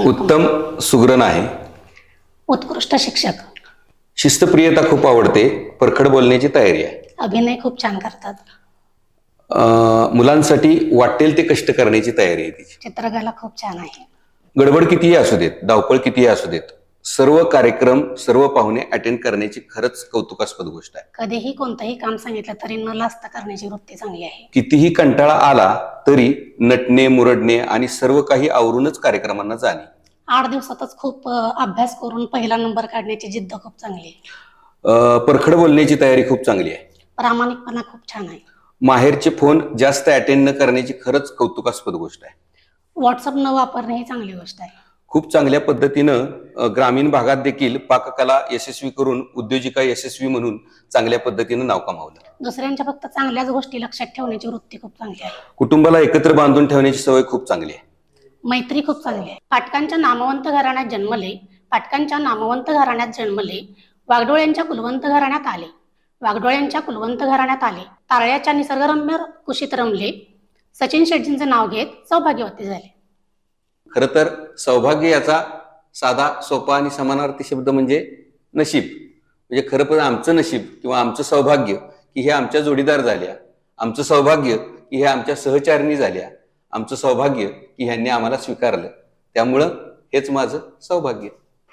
उत्तम सुग्रण आहे. उत्कृष्ट शिक्षक. शिस्तप्रियता खूप आवडते परखड बोलण्याची तयारी आहे. अभिनय खूप छान करतात. अं, मुलांसाठी वाटेल ते कष्ट करण्याची तयारी आहे तिची. चित्रकला खूप छान आहे. गडबड कितीही असू देत धावपळ कितीही असू देत सर्व कार्यक्रम सर्व पाहुणे अटेंड करण्याची खरंच कौतुकास्पद गोष्ट आहे. कधीही कोणतंही काम सांगितलं तरी न लाजता करण्याची वृत्ती चांगली आहे. कितीही कंटाळा आला तरी नटणे मुरडणे आणि सर्व काही आवरूनच कार्यक्रमांना जाणे. आठ दिवसातच खूप अ, अभ्यास करून पहिला नंबर काढण्याची जिद्द खूप चांगली आहे. अं, परखड बोलण्याची तयारी खूप चांगली आहे. प्रामाणिकपणा खूप छान आहे. माहेरचे फोन जास्त अटेंड न करण्याची खरंच कौतुकास्पद गोष्ट आहे. व्हॉट्सअप न वापरणे ही चांगली गोष्ट आहे. खूप चांगल्या पद्धतीनं ग्रामीण भागात देखील पाककला यशस्वी करून उद्योजिका यशस्वी म्हणून चांगल्या पद्धतीनं नाव कमावलं. दुसऱ्यांच्या फक्त चांगल्याच गोष्टी लक्षात ठेवण्याची वृत्ती खूप चांगली आहे. कुटुंबाला एकत्र बांधून ठेवण्याची सवय खूप चांगली आहे. मैत्री खूप चांगली आहे. पाटकांच्या नामवंत घराण्यात जन्मले पाटकांच्या नामवंत घराण्यात जन्मले वाघडोळ्यांच्या कुलवंत घराण्यात आले. वाघडोळ्यांच्या कुलवंत घराण्यात आले. तारळ्याच्या निसर्गरम्य कुशीत रमले. सचिन शेट्टींचे नाव घेत सौभाग्यवती झाले. खरं तर सौभाग्य याचा साधा सोपा आणि समानार्थी शब्द म्हणजे नशीब. म्हणजे खरं पण आमचं नशीब किंवा आमचं सौभाग्य की हे आमच्या जोडीदार झाल्या. आमचं सौभाग्य की हे आमच्या सहचारिणी झाल्या. आमचं सौभाग्य की ह्यांनी आम्हाला स्वीकारलं. त्यामुळं हेच माझं सौभाग्य.